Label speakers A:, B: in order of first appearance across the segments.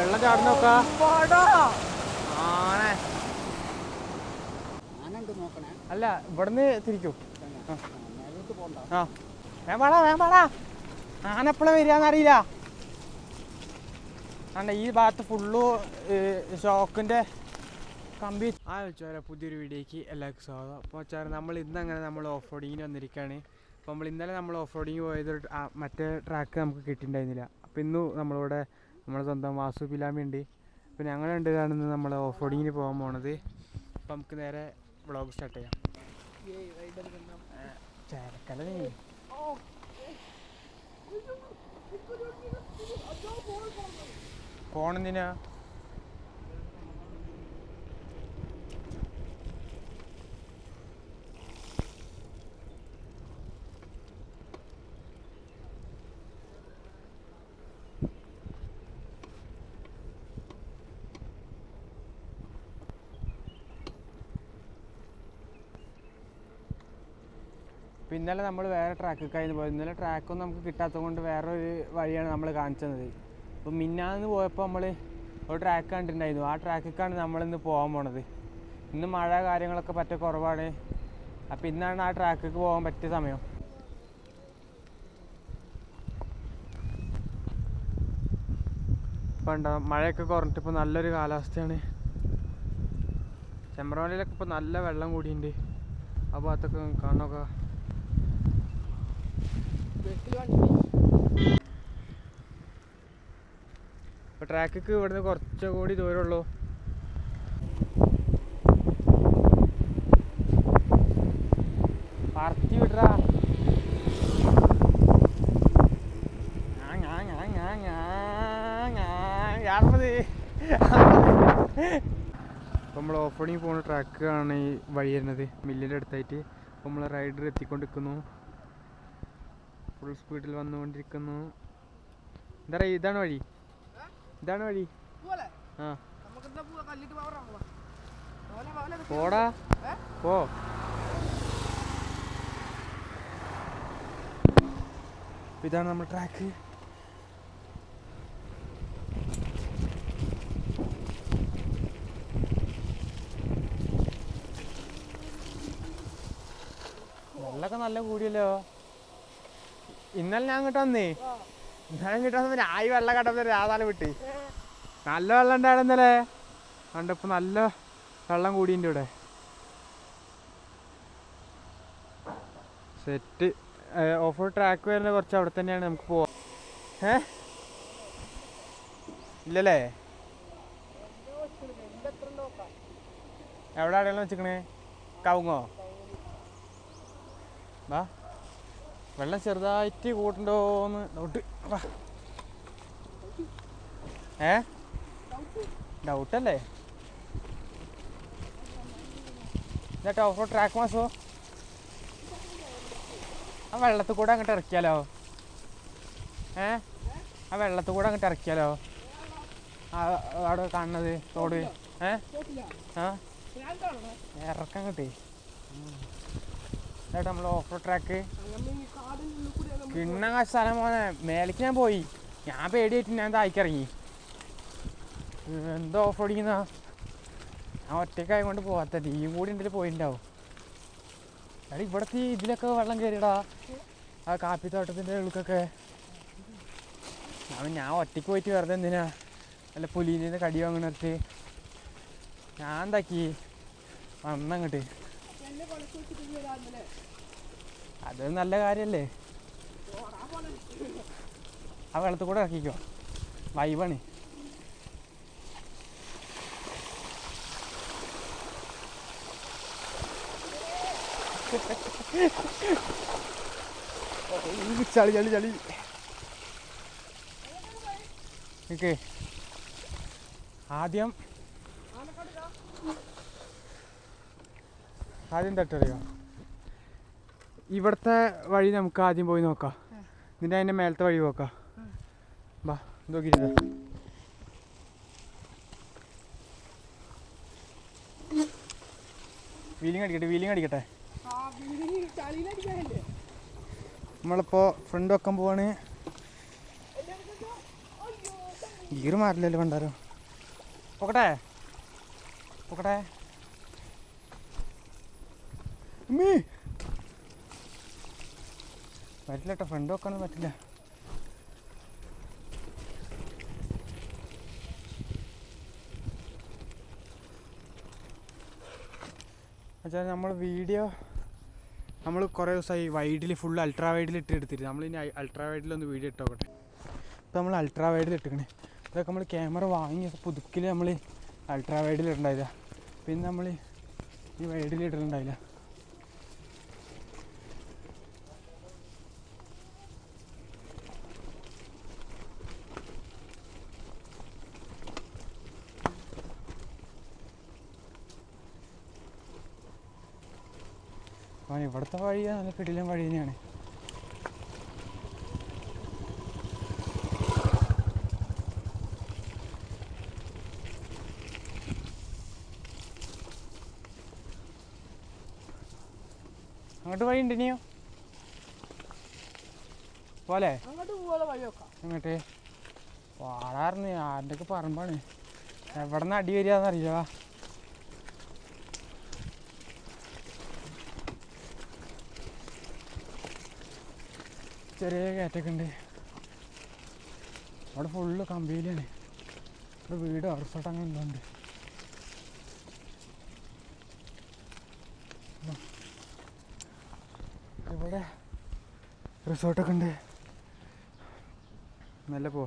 A: വെള്ളം ചാടുന്നോക്കാ
B: നോക്കണേ?
A: അല്ല ഇവിടുന്ന് തിരിക്കും.
B: ആ,
A: വേമ്പാടാ വേമ്പാടാ ആനെപ്പോഴാ വരികയെന്നറിയില്ല. അണ്ട ഈ ഭാഗത്ത് ഫുള്ളു ഷോക്കിന്റെ കമ്പി. ആ ചോര പുതിയൊരു വീഡിയോക്ക് എല്ലാവർക്കും സ്വാഗതം. അപ്പോൾ ചോര നമ്മൾ ഇന്ന് അങ്ങനെ നമ്മൾ ഓഫ് റോഡിങ്ങിന് വന്നിരിക്കുകയാണ് അപ്പോൾ നമ്മൾ ഇന്നലെ നമ്മൾ ഓഫ് റോഡിങ് പോയത് മറ്റേ ട്രാക്ക് നമുക്ക് കിട്ടിയിട്ടുണ്ടായിരുന്നില്ല. അപ്പോൾ ഇന്ന് നമ്മളിവിടെ നമ്മുടെ സ്വന്തം വാസു പിലാമി ഉണ്ട്. അപ്പോൾ ഞങ്ങൾ രണ്ടുപേരാണ് ഇന്ന് നമ്മൾ ഓഫ് റോഡിങ്ങിന് പോകാൻ പോണത്. അപ്പോൾ നമുക്ക് നേരെ വ്ളോഗ് സ്റ്റാർട്ട് ചെയ്യാം. ചേരക്കല്ലേ ഫോണെന്തിനാ ഇപ്പം ഇന്നലെ നമ്മൾ വേറെ ട്രാക്ക് കഴിഞ്ഞ് പോയത്. ഇന്നലെ ട്രാക്കൊന്നും നമുക്ക് കിട്ടാത്തത് കൊണ്ട് വേറൊരു വഴിയാണ് നമ്മൾ കാണിച്ചത്. അപ്പം മിന്നാന്ന് പോയപ്പോൾ നമ്മൾ ഒരു ട്രാക്ക് കണ്ടിട്ടുണ്ടായിരുന്നു. ആ ട്രാക്കിക്കാണ് നമ്മളിന്ന് പോകാൻ പോണത്. ഇന്ന് മഴ കാര്യങ്ങളൊക്കെ പറ്റ കുറവാണ്. അപ്പം ഇന്നാണ് ആ ട്രാക്കിലേക്ക് പോകാൻ പറ്റിയ സമയം. ഇപ്പം ഉണ്ടോ മഴയൊക്കെ കുറഞ്ഞിട്ട് ഇപ്പോൾ നല്ലൊരു കാലാവസ്ഥയാണ്. ചെമ്പ്രവലയിലൊക്കെ ഇപ്പോൾ നല്ല വെള്ളം കൂടിയുണ്ട്. ആ ഭാഗത്തൊക്കെ കാണുന്നൊക്കെ ഇപ്പൊ ട്രാക്കിക്ക് ഇവിടുന്ന് കുറച്ച് കൂടി ദൂരമുള്ളൂ. പറത്തി വിടറാ നമ്മൾ ഓഫ് റോഡിങ് പോകുന്ന ട്രാക്കാണ് ഈ വഴി വരുന്നത്. മില്ലിന്റെ അടുത്തായിട്ട്. നമ്മൾ റൈഡർ എത്തിക്കൊണ്ടിരിക്കുന്നു. ഫുൾ സ്പീഡിൽ വന്നുകൊണ്ടിരിക്കുന്നു. എന്താ പറയുക ഇതാണ് വഴി? ഇതാണ് വഴി? ആ. പോടാ. പോ. ഇതാണ് നമ്മുടെ ട്രാക്ക് വെള്ളമൊക്കെ നല്ല കൂടിയല്ലോ. ഇന്നലെ ഞാൻ അങ്ങോട്ട് വന്നേ. ഇന്നലെ ഇങ്ങോട്ട് വന്നപ്പോ ആയി വെള്ളം കണ്ടപ്പോ രാധാല വിട്ടി നല്ല വെള്ളം ഉണ്ടായിരുന്നു ഇന്നലെ. കണ്ടപ്പോ നല്ല വെള്ളം കൂടിയുണ്ട് ഇവിടെ. സെറ്റ് ഓഫ് റോഡ് ട്രാക്ക് വരുന്ന കുറച്ച് അവിടെ തന്നെയാണ് നമുക്ക് പോവാ. ഏ? ഇല്ലല്ലേ? എവിടെ അടയാളം വെച്ചിക്കണേ? കവുങ്ങോ? വാ. വെള്ളം ചെറുതായിട്ട് കൂട്ടണ്ടോന്ന് ഡൗട്ട് ഏ? ഡൗട്ടല്ലേ എന്നിട്ട് ഓഫ് റോഡ് ട്രാക്ക് മാസോ ആ വെള്ളത്തിൽ കൂടെ അങ്ങോട്ട് ഇറക്കിയാലോ? ഏ? ആ വെള്ളത്തിൽ കൂടെ അങ്ങോട്ട് ഇറക്കിയാലോ? അവിടെ കാണുന്നത് തോട്. ഏ? ആ? ഇറക്കാൻ കിട്ടേ എന്നിട്ട് നമ്മൾ ഓഫ് റോഡ് ട്രാക്ക് കിണ്ണ സ്ഥലം പോന്നെ മേലേക്ക് ഞാൻ പോയി. ഞാൻ പേടിയായിട്ട് ഞാൻ താഴ്ക്കിറങ്ങി എന്തോ ഓഫ് റോഡിങ്ങുന്ന ഞാൻ ഒറ്റയ്ക്കായത് കൊണ്ട് പോവാത്ത ടീം കൂടി ഉണ്ടെങ്കിൽ പോയിട്ടുണ്ടാവും എടാ ഇവിടത്തെ ഇതിലൊക്കെ വെള്ളം കയറിയടാ ആ കാപ്പിത്തോട്ടത്തിന്റെ ഉൾക്കൊക്കെ അവൻ ഞാൻ ഒറ്റയ്ക്ക് പോയിട്ട് വെറുതെ എന്തിനാ? അല്ല പുലീന്റെ കടി വാങ്ങണത്ത് ഞാൻ എന്താക്കി? വന്നങ്ങട്ട്. അതൊരു നല്ല കാര്യല്ലേ? ആ വെള്ളത്തിൽ കൂടെ ഇറക്കിക്കോ. വൈബാണ്. ചളി ചളി ചളി. ആദ്യം ആദ്യം തട്ടറിയോ ഇവിടുത്തെ വഴി നമുക്ക് ആദ്യം പോയി നോക്കാം. എന്നിട്ട് അതിന്റെ മേലത്തെ വഴി നോക്കാം ബാ നോക്കിയിട്ട് വീലിംഗ് അടിക്കട്ടെ വീലിംഗ് അടിക്കട്ടെ. നമ്മളിപ്പോൾ ഫ്രണ്ട് വെക്കാൻ പോവാണ്. ഗീർ മാറില്ലല്ലോ പണ്ടാരോ. പോക്കട്ടെ? പോക്കട്ടെ? അമ്മേ. പറ്റില്ല കേട്ടോ ഫ്രണ്ട് വെക്കാനൊന്നും പറ്റില്ല. വെച്ചാൽ നമ്മൾ വീഡിയോ നമ്മൾ കുറേ ദിവസമായി വൈഡിൽ ഫുൾ അൾട്രാ വൈഡിൽ ഇട്ട് എടുത്തിട്ട് നമ്മൾ ഇനി അൾട്രാ വൈഡിലൊന്ന് വീഡിയോ ഇട്ടോക്കട്ടെ. ഇപ്പോൾ നമ്മൾ അൾട്രാ വൈഡിൽ ഇട്ടിക്കണേ. ഇതൊക്കെ നമ്മൾ ക്യാമറ വാങ്ങിയ പുതുക്കിൽ നമ്മൾ അൾട്രാ വൈഡിൽ ഇടണ്ടായില്ല പിന്നെ നമ്മൾ ഈ വൈഡിൽ ഇടലുണ്ടായില്ല. ആ ഇവിടുത്തെ വഴി നല്ല കിടിലൻ വഴി തന്നെയാണ്. അങ്ങോട്ട് വഴി ഉണ്ട് ഇനിയോ? പോലെ
B: അങ്ങോട്ട് വാടാറുണ്ട് വഴി വെക്കാം
A: അങ്ങോട്ട്. വാടാർന്ന് ആരുടെ ഒക്കെ പറമ്പാണ്. എവിടെ നിന്ന് അടി വരികയെന്നറിയില്ല ചെറിയ കയറ്റൊക്കെ ഉണ്ട്. അവിടെ ഫുള്ള് കമ്പിയിലാണ്. ഇവിടെ വീട് റിസോർട്ട് അങ്ങനെ എന്തുണ്ട് ഇവിടെ റിസോർട്ടൊക്കെ ഉണ്ട്. നല്ല പോ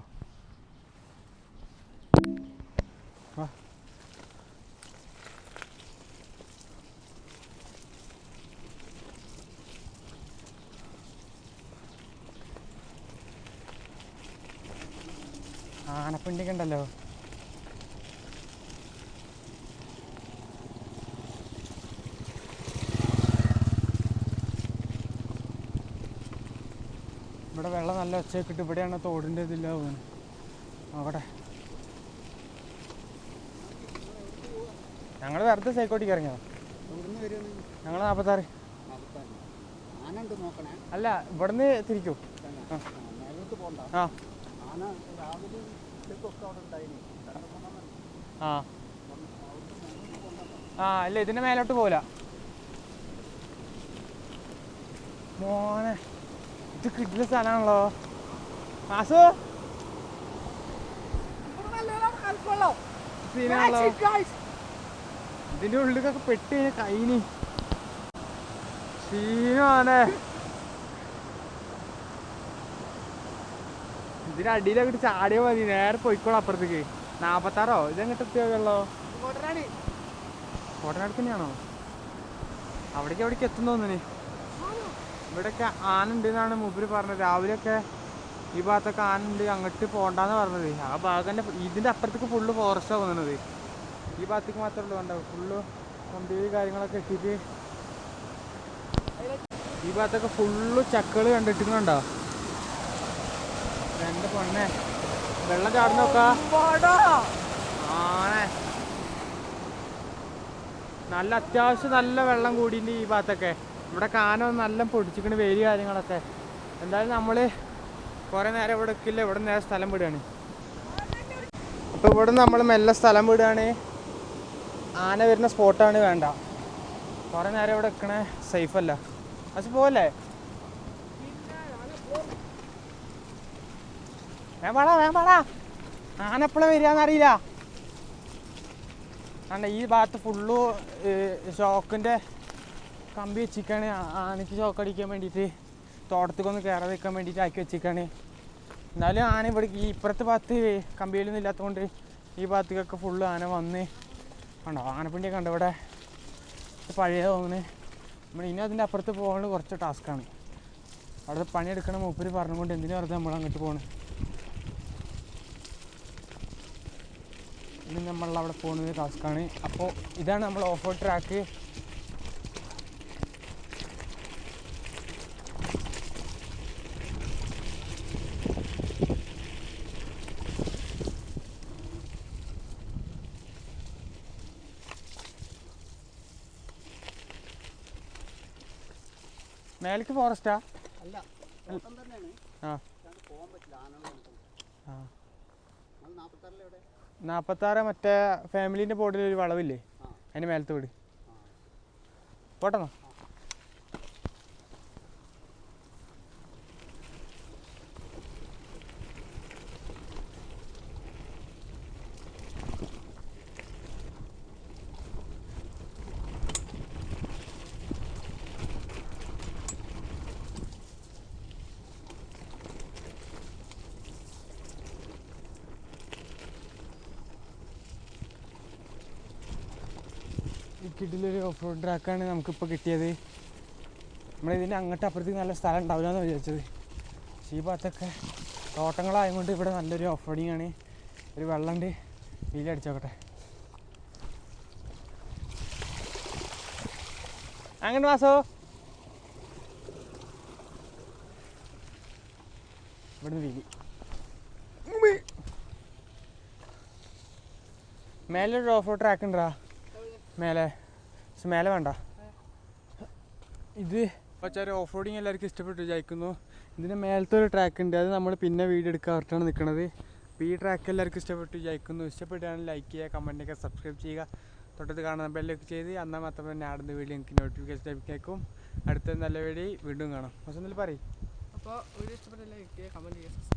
A: ആനപ്പിണ്ടിക്ക് ഉണ്ടല്ലോ ഇവിടെ വെള്ളം നല്ല ഒച്ചയൊക്കെ ഇട്ട് ഇവിടെയാണ് തോടിന്റെ ഇതില്ല പോകുന്നത് അവിടെ. ഞങ്ങൾ വെറുതെ സൈക്കോട്ടിക്ക് ഇറങ്ങിയോ? ഞങ്ങൾ നാൽപ്പത്താറ് അല്ല ഇവിടുന്ന് തിരിക്കൂ. ആ.
B: ആ,
A: ആ ആ ഇതിന്റെ മേലോട്ട് പോല മോനെ ഇത് കിട്ടുന്ന സ്ഥലമാണല്ലോ ആസു? സീനാണല്ലോ ഇതിന്റെ ഉള്ളിലൊക്കെ പെട്ട് കഴിഞ്ഞ കൈനി സീനാണേ ഇതിന്റെ അടിയിലൊക്കെ അങ്ങോട്ട് ചാടിയാ മതി. നേരെ പോയിക്കോളാം അപ്പുറത്തേക്ക്. നാപ്പത്താറോ? ഇതെങ്ങോട്ട് എത്തിയാകല്ലോ കോട്ടനാട് തന്നെയാണോ അവിടേക്ക് അവിടേക്ക് എത്തും തോന്നുന്നു. ഇവിടെയൊക്കെ ആന ഉണ്ട് എന്നാണ് മൂപ്പര് പറഞ്ഞത്. രാവിലെയൊക്കെ ഈ ഭാഗത്തൊക്കെ ആനുണ്ട് അങ്ങോട്ട് പോണ്ടെന്ന് പറഞ്ഞത്. ആ ഭാഗം ഇതിന്റെ അപ്പുറത്തേക്ക് ഫുള്ള് ഫോറസ്റ്റാണ് തോന്നുന്നത് ഈ ഭാഗത്തേക്ക് മാത്രമേ ഉള്ളൂ. കണ്ടോ? ഫുള്ള് കമ്പി കാര്യങ്ങളൊക്കെ എത്തിയിട്ട്. ഈ ഭാഗത്തൊക്കെ ഫുള്ള് ചക്കൾ കണ്ടിട്ടുണ്ടോ? രണ്ട് പൊണ്ണെ. വെള്ളം ചാടുന്നൊക്കെ. ആണേ. നല്ല അത്യാവശ്യം നല്ല വെള്ളം കൂടിയിട്ട് ഈ ഭാഗത്തൊക്കെ. ഇവിടെ കാനം നല്ല പൊടിച്ചിക്കണ വേര് കാര്യങ്ങളൊക്കെ. എന്തായാലും നമ്മൾ കുറേ നേരം ഇവിടെ നിൽക്കില്ല ഇവിടെ നേരെ സ്ഥലം വിടുകയാണ് അപ്പോൾ ഇവിടെ നമ്മൾ മെല്ലെ സ്ഥലം വിടുകയാണ് ആന വരുന്ന സ്പോട്ടാണ് വേണ്ട. കുറേ നേരം ഇവിടെ നിൽക്കണേ സേഫ് അല്ല. അത് പോലെ വേം പാടാ വേം പാടാ ആന വരികയെന്നറിയില്ല അണ്ട ഈ ഭാഗത്ത് ഫുള്ളു ഷോക്കിന്റെ കമ്പി വെച്ചിക്കാണ്. ആനയ്ക്ക് ഷോക്ക് അടിക്കാൻ വേണ്ടിയിട്ട് തോട്ടത്തേക്കൊന്ന് കയറി വെക്കാൻ വേണ്ടിയിട്ട് ആക്കി വെച്ചിക്കാണ്. എന്നാലും ആന ഇവിടെ ഈ ഇപ്പുറത്തെ ഭാഗത്ത് കമ്പിയിലൊന്നും ഇല്ലാത്തതുകൊണ്ട് ഈ ഭാഗത്തേക്കൊക്കെ ഫുള്ള് ആന വന്ന് കണ്ടോ ആനപ്പിണ്ടി കണ്ടോ ഇവിടെ. പഴയ തോന്നുന്നു. നമ്മൾ ഇനി അതിന്റെ അപ്പുറത്ത് പോകാനുള്ള കുറച്ച് ടാസ്ക്കാണ് അവിടെ പണിയെടുക്കണ മൂപ്പര് പറഞ്ഞുകൊണ്ട് എന്തിനാ വെറുതെ നമ്മൾ അങ്ങോട്ട് പോകണം ഇനി നമ്മൾ അവിടെ പോകുന്നത് ടാസ്ക്കാണ്. അപ്പോൾ ഇതാണ് നമ്മൾ ഓഫ് റോഡ് ട്രാക്ക് മേലേക്ക് ഫോറസ്റ്റാ?
B: അല്ല
A: ആ. ആ. നാൽപ്പത്താറ് മറ്റേ ഫാമിലിന്റെ ബോർഡിൽ ഒരു വളവില്ലേ. അതിന്റെ മേലത്തെ വീട്. പോട്ടെന്നോ. കിഡിലൊരു ഓഫ് റോഡ് ട്രാക്കാണ് നമുക്കിപ്പോൾ കിട്ടിയത്. നമ്മളിതിന്റെ അങ്ങോട്ട് അപ്പുറത്തേക്ക് നല്ല സ്ഥലം ഉണ്ടാവില്ല എന്ന് വിചാരിച്ചത്. പക്ഷേ ഈ ഭാഗത്തൊക്കെ തോട്ടങ്ങളായതുകൊണ്ട് ഇവിടെ നല്ലൊരു ഓഫ് റോഡിങ് ആണ് ഒരു വെള്ളമുണ്ട് വീലടിച്ചോക്കട്ടെ അങ്ങനെ വാസോ. ഇവിടുന്ന് വീലി. മേലെ ഒരു ഓഫ് റോഡ് ട്രാക്ക് ഉണ്ടാ മേലെ. പക്ഷെ മേലെ വേണ്ട. ഇത് പച്ചാര ഓഫ് റോഡിങ് എല്ലാവർക്കും ഇഷ്ടപ്പെട്ടു വിചാരിക്കുന്നു. ഇതിന് മേലത്തെ ഒരു ട്രാക്ക് ഉണ്ട്. അത് നമ്മൾ പിന്നെ വീഡിയോ എടുക്കാറായിട്ടാണ് നിൽക്കുന്നത് അപ്പോൾ ഈ ട്രാക്ക് എല്ലാവർക്കും ഇഷ്ടപ്പെട്ടു വിചാരിക്കുന്നു. ഇഷ്ടപ്പെട്ടാണെങ്കിൽ ലൈക്ക് ചെയ്യുക കമന്റൊക്കെ സബ്സ്ക്രൈബ് ചെയ്യുക. തൊട്ടത് കാണുന്ന ബെല്ലൊക്കെ ചെയ്ത് എന്നാൽ മാത്രം തന്നെ ആടുന്ന വീഡിയോ എനിക്ക് നോട്ടിഫിക്കേഷൻ ലഭിക്കും അടുത്ത നല്ല വീഡിയോ വീണ്ടും കാണാം. പക്ഷെ എന്തെങ്കിലും പറയും.
C: അപ്പോൾ വീഡിയോ ഇഷ്ടപ്പെട്ട ലൈക്ക് ചെയ്യുക കമന്റ് ചെയ്യുക